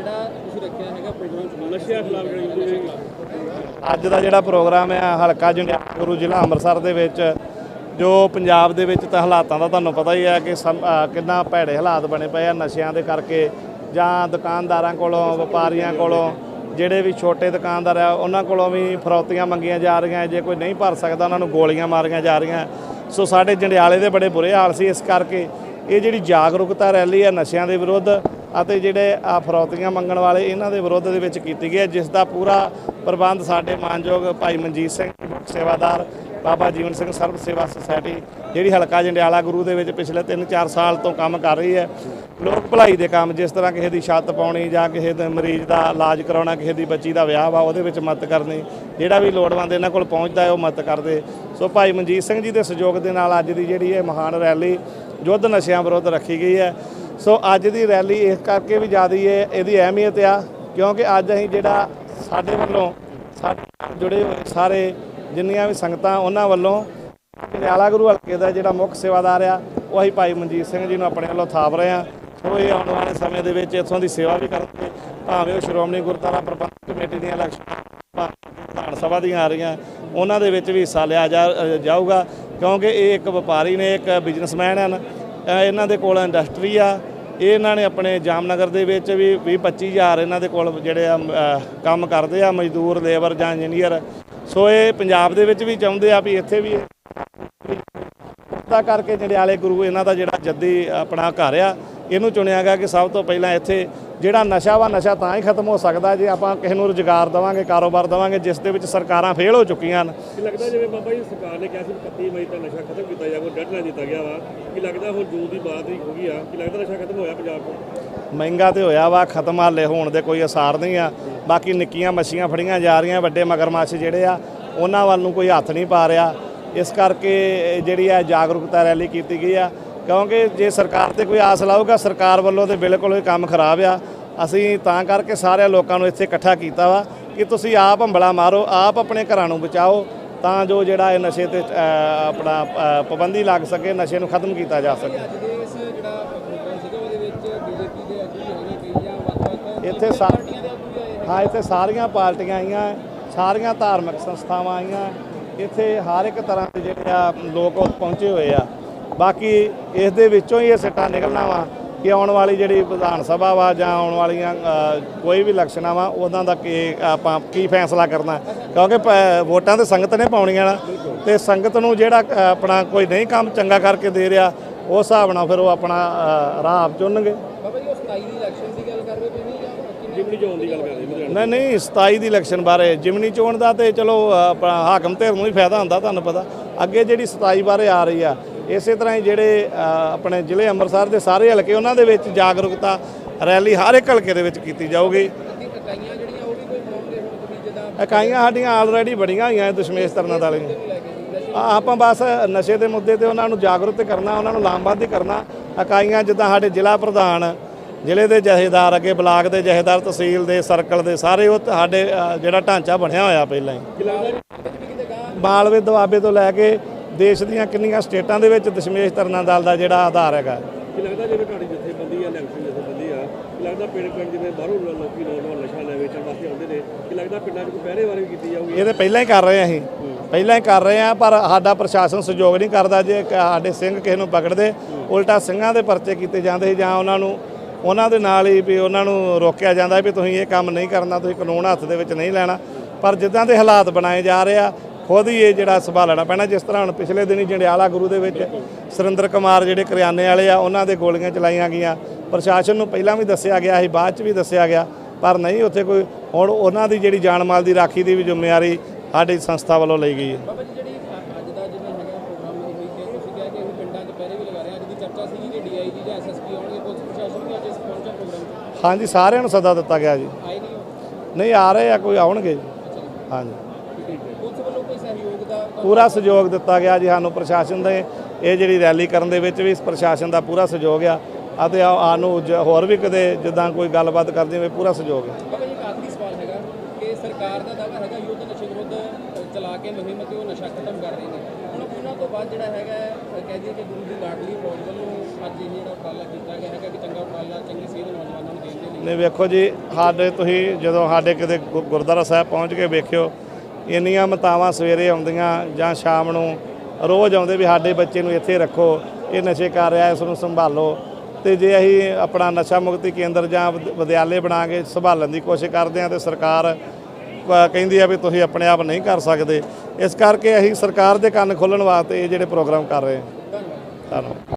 ਜਿਹੜਾ ਤੁਸੀਂ ਰੱਖਿਆ ਹੈਗਾ ਪ੍ਰੋਗਰਾਮ ਨਸ਼ਿਆਂ ਖਿਲਾਫ ਜਿਹੜੀ ਅੱਜ ਦਾ ਜਿਹੜਾ ਪ੍ਰੋਗਰਾਮ ਹੈ ਹਲਕਾ ਜੰਡਿਆਲਾ ਗੁਰੂ ਜ਼ਿਲ੍ਹਾ ਅੰਮ੍ਰਿਤਸਰ ਦੇ ਵਿੱਚ, ਜੋ ਪੰਜਾਬ ਦੇ ਵਿੱਚ ਤਾਂ ਹਾਲਾਤਾਂ ਦਾ ਤੁਹਾਨੂੰ ਪਤਾ ਹੀ ਹੈ ਕਿ ਸਮ- ਕਿੰਨਾ ਭੈੜੇ ਹਾਲਾਤ ਬਣੇ ਪਏ ਆ ਨਸ਼ਿਆਂ ਦੇ ਕਰਕੇ, ਜਾਂ ਦੁਕਾਨਦਾਰਾਂ ਕੋਲੋਂ, ਵਪਾਰੀਆਂ ਕੋਲੋਂ, ਜਿਹੜੇ ਵੀ ਛੋਟੇ ਦੁਕਾਨਦਾਰ ਆ, ਉਹਨਾਂ ਕੋਲੋਂ ਵੀ ਫਰੌਤੀਆਂ ਮੰਗੀਆਂ ਜਾ ਰਹੀਆਂ, ਜੇ ਕੋਈ ਨਹੀਂ ਭਰ ਸਕਦਾ, ਉਹਨਾਂ ਨੂੰ ਗੋਲੀਆਂ ਮਾਰੀਆਂ ਜਾ ਰਹੀਆਂ। ਸੋ ਸਾਡੇ ਜੰਡਿਆਲੇ ਦੇ ਬੜੇ ਬੁਰੇ ਹਾਲ ਸੀ ਇਸ ਕਰਕੇ, ਇਹ ਜਿਹੜੀ ਜਾਗਰੂਕਤਾ ਰੈਲੀ ਆ ਨਸ਼ਿਆਂ ਦੇ ਵਿਰੁੱਧ ਅਤੇ ਜਿਹੜੇ ਆ ਫਰੌਤੀਆਂ ਮੰਗਣ ਵਾਲੇ ਇਹਨਾਂ ਦੇ ਵਿਰੁੱਧ ਦੇ ਵਿੱਚ ਕੀਤੀ ਗਈ ਹੈ, ਜਿਸ ਦਾ ਪੂਰਾ ਪ੍ਰਬੰਧ ਸਾਡੇ ਮਾਨਯੋਗ ਭਾਈ ਮਨਜੀਤ ਸਿੰਘ ਸੇਵਾਦਾਰ ਬਾਬਾ ਜੀਵਨ ਸਿੰਘ ਸਰਬ ਸੇਵਾ ਸੁਸਾਇਟੀ, ਜਿਹੜੀ ਹਲਕਾ ਜੰਡਿਆਲਾ ਗੁਰੂ ਦੇ ਵਿੱਚ ਪਿਛਲੇ 3-4 ਸਾਲ ਤੋਂ ਕੰਮ ਕਰ ਰਹੀ ਹੈ। ਲੋਕ ਭਲਾਈ ਦੇ ਕੰਮ, ਜਿਸ ਤਰ੍ਹਾਂ ਕਿਸੇ ਦੀ ਛੱਤ ਪਾਉਣੀ ਜਾਂ ਕਿਸੇ ਦੇ ਮਰੀਜ਼ ਦਾ ਇਲਾਜ ਕਰਾਉਣਾ, ਕਿਸੇ ਦੀ ਬੱਚੀ ਦਾ ਵਿਆਹ ਵਾ, ਉਹਦੇ ਵਿੱਚ ਮਦਦ ਕਰਨੀ, ਜਿਹੜਾ ਵੀ ਲੋੜਵੰਦ ਇਹਨਾਂ ਕੋਲ ਪਹੁੰਚਦਾ ਹੈ, ਉਹ ਮਦਦ ਕਰਦੇ। ਸੋ ਭਾਈ ਮਨਜੀਤ ਸਿੰਘ ਜੀ ਦੇ ਸਹਿਯੋਗ ਦੇ ਨਾਲ ਅੱਜ ਦੀ ਜਿਹੜੀ ਇਹ ਮਹਾਨ ਰੈਲੀ ਯੁੱਧ ਨਸ਼ਿਆਂ ਵਿਰੁੱਧ ਰੱਖੀ ਗਈ ਹੈ। ਸੋ ਅੱਜ ਦੀ ਰੈਲੀ ਇਸ ਕਰਕੇ ਵੀ ਜ਼ਿਆਦਾ ਹੈ ਇਹਦੀ ਅਹਿਮੀਅਤ ਆ, ਕਿਉਂਕਿ ਅੱਜ ਅਸੀਂ ਜਿਹੜਾ ਸਾਡੇ ਵੱਲੋਂ ਸਾਡੇ ਜੁੜੇ ਹੋਏ ਸਾਰੇ ਜਿੰਨੀਆਂ ਵੀ ਸੰਗਤਾਂ, ਉਹਨਾਂ ਵੱਲੋਂ ਪਟਿਆਲਾ ਗੁਰੂ ਹਲਕੇ ਦਾ ਜਿਹੜਾ ਮੁੱਖ ਸੇਵਾਦਾਰ ਆ, ਉਹ ਅਸੀਂ ਭਾਈ ਮਨਜੀਤ ਸਿੰਘ ਜੀ ਨੂੰ ਆਪਣੇ ਵੱਲੋਂ ਥਾਪ ਰਹੇ ਆ ਸੋ ਇਹ ਆਉਣ ਵਾਲੇ ਸਮੇਂ ਦੇ ਵਿੱਚ ਇੱਥੋਂ ਦੀ ਸੇਵਾ ਵੀ ਕਰਨਗੇ। ਭਾਵੇਂ ਉਹ ਸ਼੍ਰੋਮਣੀ ਗੁਰਦੁਆਰਾ ਪ੍ਰਬੰਧਕ ਕਮੇਟੀ ਦੀਆਂ ਇਲੈਕਸ਼ਨ, ਵਿਧਾਨ ਸਭਾ ਦੀਆਂ ਆ ਰਹੀਆਂ, ਉਹਨਾਂ ਦੇ ਵਿੱਚ ਵੀ ਹਿੱਸਾ ਲਿਆ ਜਾਊਗਾ, ਕਿਉਂਕਿ ਇਹ ਇੱਕ ਵਪਾਰੀ ਨੇ, ਇੱਕ ਬਿਜ਼ਨਸਮੈਨ ਹਨ। ਇਹਨਾਂ ਦੇ ਕੋਲ ਇੰਡਸਟਰੀ ਆ ਇਹ ਇਹਨਾਂ ਨੇ ਆਪਣੇ ਜਾਮਨਗਰ ਦੇ ਵਿੱਚ ਵੀ 20 25000 ਇਹਨਾਂ ਦੇ ਕੋਲ ਜਿਹੜੇ ਆ ਕੰਮ ਕਰਦੇ ਆ, ਮਜ਼ਦੂਰ, ਲੇਬਰ ਜਾਂ ਇੰਜੀਨੀਅਰ ਸੋ ਇਹ ਪੰਜਾਬ ਦੇ ਵਿੱਚ ਵੀ ਚਾਹੁੰਦੇ ਆ ਵੀ ਇੱਥੇ ਵੀ ਤਾਂ ਕਰਕੇ ਜੰਡਿਆਲੇ ਗੁਰੂ ਇਹਨਾਂ ਦਾ ਜਿਹੜਾ ਜੱਦੀ ਆਪਣਾ ਘਰ ਆ ਇਹਨੂੰ ਚੁਣਿਆ ਗਿਆ ਕਿ ਸਭ ਤੋਂ ਪਹਿਲਾਂ ਇੱਥੇ ਜਿਹੜਾ ਨਸ਼ਾ ਵਾ ਨਸ਼ਾ ਤਾਂ ਹੀ ਖਤਮ ਹੋ ਸਕਦਾ ਜੇ ਆਪਾਂ ਕਿਸੇ ਨੂੰ ਰੁਜ਼ਗਾਰ ਦੇਵਾਂਗੇ ਕਾਰੋਬਾਰ ਦੇਵਾਂਗੇ ਜਿਸ ਦੇ ਵਿੱਚ ਸਰਕਾਰਾਂ ਫੇਲ ਹੋ ਚੁੱਕੀਆਂ ਹਨ। ਕੀ ਲੱਗਦਾ ਜਿਵੇਂ ਬਾਬਾ ਜੀ ਸਰਕਾਰ ਨੇ ਕਿਹਾ ਸੀ ਵੀ 31 ਮਈ ਤੱਕ ਨਸ਼ਾ ਖਤਮ ਕੀਤਾ ਜਾਊਗਾ ਡੈਡਲਾਈਨ ਦਿੱਤਾ ਗਿਆ ਵਾ। ਕੀ ਲੱਗਦਾ ਹੁਣ ਜੂਨ ਦੀ ਬਾਤ ਹੀ ਹੋ ਗਈ ਆ? ਕੀ ਲੱਗਦਾ ਨਸ਼ਾ ਖਤਮ ਹੋਇਆ ਪੰਜਾਬ ਤੋਂ? ਮਹਿੰਗਾ ਤੇ ਹੋਇਆ ਵਾ ਖਤਮ ਹਾਲੇ ਹੋਣ ਦੇ ਕੋਈ ਅਸਾਰ ਨਹੀਂ ਆ। ਬਾਕੀ ਨਿੱਕੀਆਂ ਮੱਛੀਆਂ ਫੜੀਆਂ ਜਾ ਰਹੀਆਂ ਵੱਡੇ ਮਗਰਮੱਛ ਜਿਹੜੇ ਆ ਉਹਨਾਂ ਵੱਲ ਨੂੰ ਕੋਈ ਹੱਥ ਨਹੀਂ ਪਾ ਰਿਹਾ। ਇਸ ਕਰਕੇ ਜਿਹੜੀ ਆ ਜਾਗਰੂਕਤਾ ਰੈਲੀ ਕੀਤੀ ਗਈ ਆ ਕਿਉਂਕਿ ਜੇ ਸਰਕਾਰ ਤੇ ਕੋਈ ਆਸ ਲਾਊਗਾ ਸਰਕਾਰ ਵੱਲੋਂ ਤੇ ਬਿਲਕੁਲ ਹੀ ਕੰਮ ਖਰਾਬ ਆ। ਅਸੀਂ ਤਾਂ ਕਰਕੇ ਸਾਰੇ ਲੋਕਾਂ ਨੂੰ ਇੱਥੇ ਇਕੱਠਾ ਕੀਤਾ ਵਾ ਕਿ ਤੁਸੀਂ ਆਪ ਹੰਬਲਾ ਮਾਰੋ ਆਪ ਆਪਣੇ ਘਰਾਂ ਨੂੰ ਬਚਾਓ ਤਾਂ ਜੋ ਜਿਹੜਾ ਇਹ ਨਸ਼ੇ ਤੇ ਆਪਣਾ ਪਾਬੰਦੀ ਲੱਗ ਸਕੇ ਨਸ਼ੇ ਨੂੰ ਖਤਮ ਕੀਤਾ ਜਾ ਸਕੇ। ਇੱਥੇ। ਹਾਂ ਇੱਥੇ ਸਾਰੀਆਂ ਪਾਰਟੀਆਂ ਆਈਆਂ ਸਾਰੀਆਂ ਧਾਰਮਿਕ ਸੰਸਥਾਵਾਂ ਆਈਆਂ। ਇੱਥੇ ਹਰ ਇੱਕ ਤਰ੍ਹਾਂ ਦੇ ਜਿਹੜੇ ਆ ਲੋਕ ਪਹੁੰਚੇ ਹੋਏ ਆ। ਬਾਕੀ ਇਸ ਦੇ ਵਿੱਚੋਂ ਹੀ ਇਹ ਸਿੱਟਾ ਨਿਕਲਣਾ ਵਾ ਕਿ ਆਉਣ ਵਾਲੀ ਜਿਹੜੀ ਵਿਧਾਨ ਸਭਾ ਵਾ ਜਾਂ ਆਉਣ ਵਾਲੀਆਂ ਕੋਈ ਵੀ ਇਲੈਕਸ਼ਨਾਂ ਵਾ ਉਹਨਾਂ ਦਾ ਕੀ ਆਪਾਂ ਕੀ ਫੈਸਲਾ ਕਰਨਾ। ਕਿਉਂਕਿ ਪ- ਵੋਟਾਂ ਤੇ ਸੰਗਤ ਨੇ ਪਾਉਣੀਆਂ ਨਾ। ਤੇ ਸੰਗਤ ਨੂੰ ਜਿਹੜਾ ਆਪਣਾ ਕੋਈ ਨਹੀਂ ਕੰਮ ਚੰਗਾ ਕਰਕੇ ਦੇ ਰਿਹਾ ਉਸ ਹਿਸਾਬ ਨਾਲ ਫਿਰ ਉਹ ਆਪਣਾ ਰਾਹ ਆਪ ਚੁਣਨਗੇ। ਬਾਬਾ ਜੀ ਉਹ 27 ਦੀ ਇਲੈਕਸ਼ਨ ਦੀ ਗੱਲ ਕਰ ਰਹੇ ਪਏ ਨਹੀਂ ਜਾਂ ਕਿਵੇਂ ਜਿਮਨੀ ਚੋਣ ਦੀ ਗੱਲ ਕਰਦੇ ਲੁਧਿਆਣਾ ਨਹੀਂ ਨਹੀਂ 27 ਦੀ ਇਲੈਕਸ਼ਨ ਬਾਰੇ। ਜਿਮਨੀ ਚੋਣ ਦਾ ਤੇ ਚਲੋ ਹਾਕਮ ਧਿਰ ਨੂੰ ਹੀ ਫਾਇਦਾ ਹੁੰਦਾ ਤੁਹਾਨੂੰ ਪਤਾ। ਅੱਗੇ ਜਿਹੜੀ 27 ਬਾਰੇ ਆ ਰਹੀ ਆ ਇਸੇ ਤਰ੍ਹਾਂ ਹੀ ਜਿਹੜੇ ਆਪਣੇ ਜ਼ਿਲ੍ਹੇ ਅੰਮ੍ਰਿਤਸਰ ਦੇ ਸਾਰੇ ਹਲਕੇ, ਉਹਨਾਂ ਦੇ ਵਿੱਚ ਜਾਗਰੂਕਤਾ ਰੈਲੀ ਹਰ ਇੱਕ ਹਲਕੇ ਦੇ ਵਿੱਚ ਕੀਤੀ ਜਾਊਗੀ। ਇਕਾਈਆਂ ਸਾਡੀਆਂ ਆਲਰੇਡੀ ਬੜੀਆਂ ਹੋਈਆਂ ਦਸ਼ਮੇਸ਼ ਤਰਨਾਂ ਵਾਲੀਆਂ ਆਪਾਂ ਬਸ ਨਸ਼ੇ ਦੇ ਮੁੱਦੇ ਤੇ ਉਹਨਾਂ ਨੂੰ ਜਾਗਰੂਕ ਕਰਨਾ, ਉਹਨਾਂ ਨੂੰ ਲਾਮਬੰਦੀ ਕਰਨਾ। ਇਕਾਈਆਂ ਜਿੱਦਾਂ ਸਾਡੇ ਜ਼ਿਲ੍ਹਾ ਪ੍ਰਧਾਨ, ਜ਼ਿਲ੍ਹੇ ਦੇ ਜਥੇਦਾਰ ਅੱਗੇ ਬਲਾਕ ਦੇ ਜਥੇਦਾਰ ਤਹਿਸੀਲ ਦੇ, ਸਰਕਲ ਦੇ, ਸਾਰੇ ਉਹ ਸਾਡੇ ਜਿਹੜਾ ਢਾਂਚਾ ਬਣਿਆ ਹੋਇਆ ਪਹਿਲਾਂ ਹੀ। ਮਾਲਵੇ ਦੁਆਬੇ ਤੋਂ ਲੈ ਕੇ ਦੇਸ਼ ਦੀਆਂ ਕਿੰਨੀਆਂ ਸਟੇਟਾਂ ਦੇ ਵਿੱਚ ਦਸ਼ਮੇਸ਼ ਤਰਨਾ ਦਲ ਦਾ ਜਿਹੜਾ ਆਧਾਰ ਹੈਗਾ। ਕੀ ਲੱਗਦਾ ਜਿਵੇਂ ਤੁਹਾਡੀ ਜਥੇਬੰਦੀ ਆ ਇਲੈਕਸ਼ਨ ਜਥੇਬੰਦੀ ਆ ਕੀ ਲੱਗਦਾ ਪਿੰਡ ਪਿੰਡ ਜਿਵੇਂ ਬਾਹਰੋਂ ਲੋਕੀ ਨੌਜਵਾਨ ਨਸ਼ਾ ਲੈ ਵੇਚਣ ਵਾਸਤੇ ਆਉਂਦੇ ਨੇ ਕੀ ਲੱਗਦਾ ਪਿੰਡਾਂ 'ਚ ਕੋਈ ਪਹਿਰੇ ਵਾਰੀ ਵੀ ਕੀਤੀ ਜਾਊਗੀ? ਇਹ ਤੇ ਪਹਿਲਾਂ ਹੀ ਕਰ ਰਹੇ ਆ ਅਸੀਂ। ਪਹਿਲਾਂ ਹੀ ਕਰ ਰਹੇ ਆ ਪਰ ਸਾਡਾ ਪ੍ਰਸ਼ਾਸਨ ਸਹਿਯੋਗ ਨਹੀਂ ਕਰਦਾ ਜੇ ਸਾਡੇ ਸਿੰਘ ਕਿਸੇ ਨੂੰ ਪਕੜਦੇ ਉਲਟਾ ਸਿੰਘਾਂ ਦੇ ਪਰਚੇ ਕੀਤੇ ਜਾਂਦੇ ਜਾਂ ਉਹਨਾਂ ਨੂੰ ਉਹਨਾਂ ਦੇ ਨਾਲ ਹੀ ਵੀ ਉਹਨਾਂ ਨੂੰ ਰੋਕਿਆ ਜਾਂਦਾ ਵੀ ਤੁਸੀਂ ਇਹ ਕੰਮ ਨਹੀਂ ਕਰਨਾ ਤੁਸੀਂ ਕਾਨੂੰਨ ਹੱਥ ਦੇ ਵਿੱਚ ਨਹੀਂ ਲੈਣਾ। ਪਰ ਜਿੱਦਾਂ ਦੇ ਹਾਲਾਤ ਬਣਾਏ ਜਾ ਰਹੇ ਆ ਖੁਦ ਹੀ ਇਹ ਜਿਹੜਾ ਸੰਭਾਲਣਾ ਪੈਣਾ ਜਿਸ ਤਰ੍ਹਾਂ ਹੁਣ ਪਿਛਲੇ ਦਿਨੀ ਜੰਡਿਆਲਾ ਗੁਰੂ ਦੇ ਵਿੱਚ ਸੁਰਿੰਦਰ ਕੁਮਾਰ ਜਿਹੜੇ ਕਰਿਆਨੇ ਵਾਲੇ ਆ ਉਹਨਾਂ ਦੇ ਗੋਲੀਆਂ ਚਲਾਈਆਂ ਗਈਆਂ। ਪ੍ਰਸ਼ਾਸਨ ਨੂੰ ਪਹਿਲਾਂ ਵੀ ਦੱਸਿਆ ਗਿਆ ਸੀ ਬਾਅਦ ਚ ਵੀ ਦੱਸਿਆ ਗਿਆ ਪਰ ਨਹੀਂ ਉੱਥੇ ਕੋਈ ਹੁਣ ਉਹਨਾਂ ਦੀ ਜਿਹੜੀ ਜਾਨ ਮਾਲ ਦੀ ਰਾਖੀ ਦੀ ਵੀ ਜ਼ਿੰਮੇਵਾਰੀ ਸਾਡੀ ਸੰਸਥਾ ਵੱਲੋਂ ਲਈ ਗਈ ਹੈ। ਹਾਂਜੀ ਸਾਰਿਆਂ ਨੂੰ ਸੱਦਾ ਦਿੱਤਾ ਗਿਆ ਜੀ। ਨਹੀਂ ਆ ਰਹੇ ਆ ਕੋਈ ਆਉਣਗੇ ਜੀ। ਹਾਂਜੀ। ਪੁਲਿਸ ਵੱਲੋਂ ਕੋਈ ਸਹਿਯੋਗ ਦਾ ਪੂਰਾ ਸਹਿਯੋਗ ਦਿੱਤਾ ਗਿਆ ਜੀ ਸਾਨੂੰ ਪ੍ਰਸ਼ਾਸਨ ਦੇ। ਇਹ ਜਿਹੜੀ ਰੈਲੀ ਕਰਨ ਦੇ ਵਿੱਚ ਵੀ ਪ੍ਰਸ਼ਾਸਨ ਦਾ ਪੂਰਾ ਸਹਿਯੋਗ ਆ। ਅਤੇ ਆ- ਜ- ਹੋਰ ਵੀ ਕਦੇ ਜਿੱਦਾਂ ਕੋਈ ਗੱਲਬਾਤ ਕਰਦੇ ਹੋਵੇ ਪੂਰਾ ਸਹਿਯੋਗ ਹੈ ਬਾਬਾ ਜੀ ਇੱਕ ਆਖਰੀ ਸਵਾਲ ਹੈਗਾ ਕਿ ਸਰਕਾਰ ਦਾ ਦਾਅਵਾ ਹੈਗਾ ਯੁੱਧ ਨਸ਼ੇ ਵਿਰੁੱਧ ਅ, ਚਲਾ ਕੇ ਮੁਹਿੰਮ ਤੇ ਉਹ ਨਸ਼ਾ ਖਤਮ ਕਰ ਰਹੇ ਨੇ। ਹੁਣ ਉਹਨਾਂ ਤੋਂ ਬਾਅਦ ਜਿਹੜਾ ਹੈਗਾ ਅ, ਕਹਿ ਦਈਏ ਕਿ ਗੁਰੂ ਦੀ ਲਾਡਲੀ ਫੌਜ ਵੱਲੋਂ ਅੱਜ ਇਹ ਜਿਹੜਾ ਉਪਰਾਲਾ ਕੀਤਾ ਗਿਆ ਹੈਗਾ ਕਿ ਚੰਗਾ ਉਪਰਾਲਾ ਚੰਗੀ ਸੇਧ ਨੌਜਵਾਨਾਂ ਨੂੰ ਦੇਣ ਦੇ ਲਈ। ਨੇ ਵੇਖੋ ਜੀ ਸਾਡੇ ਤੁਸੀਂ ਜਦੋਂ ਸਾਡੇ ਕਿਤੇ ਗੁ- ਗੁਰਦੁਆਰਾ ਸਾਹਿਬ ਪਹੁੰਚ ਕੇ ਵੇਖਿਓ ਇੰਨੀਆਂ ਮਤਾਵਾਂ ਸਵੇਰੇ ਆਉਂਦੀਆਂ ਜਾਂ ਸ਼ਾਮ ਨੂੰ ਰੋਜ਼ ਆਉਂਦੇ ਵੀ ਸਾਡੇ ਬੱਚੇ ਨੂੰ ਇੱਥੇ ਰੱਖੋ, ਇਹ ਨਸ਼ੇ ਕਰ ਰਿਹਾ, ਇਸ ਨੂੰ ਸੰਭਾਲੋ। ਤੇ ਜੇ ਅਸੀਂ ਆਪਣਾ ਨਸ਼ਾ ਮੁਕਤੀ ਕੇਂਦਰ ਜਾਂ ਵਿਦਿਆਲੇ ਬਣਾ ਕੇ ਸੰਭਾਲਣ ਦੀ ਕੋਸ਼ਿਸ਼ ਕਰਦੇ ਹਾਂ ਤੇ ਸਰਕਾਰ ਕ- ਕਹਿੰਦੀ ਆ ਵੀ ਤੁਸੀਂ ਆਪਣੇ ਆਪ ਨਹੀਂ ਕਰ ਸਕਦੇ। ਇਸ ਕਰਕੇ ਅਸੀਂ ਸਰਕਾਰ ਦੇ ਕੰਨ ਖੋਲਣ ਵਾਸਤੇ ਇਹ ਜਿਹੜੇ ਪ੍ਰੋਗਰਾਮ ਕਰ ਰਹੇ ਹਾਂ। ਧੰਨਵਾਦ।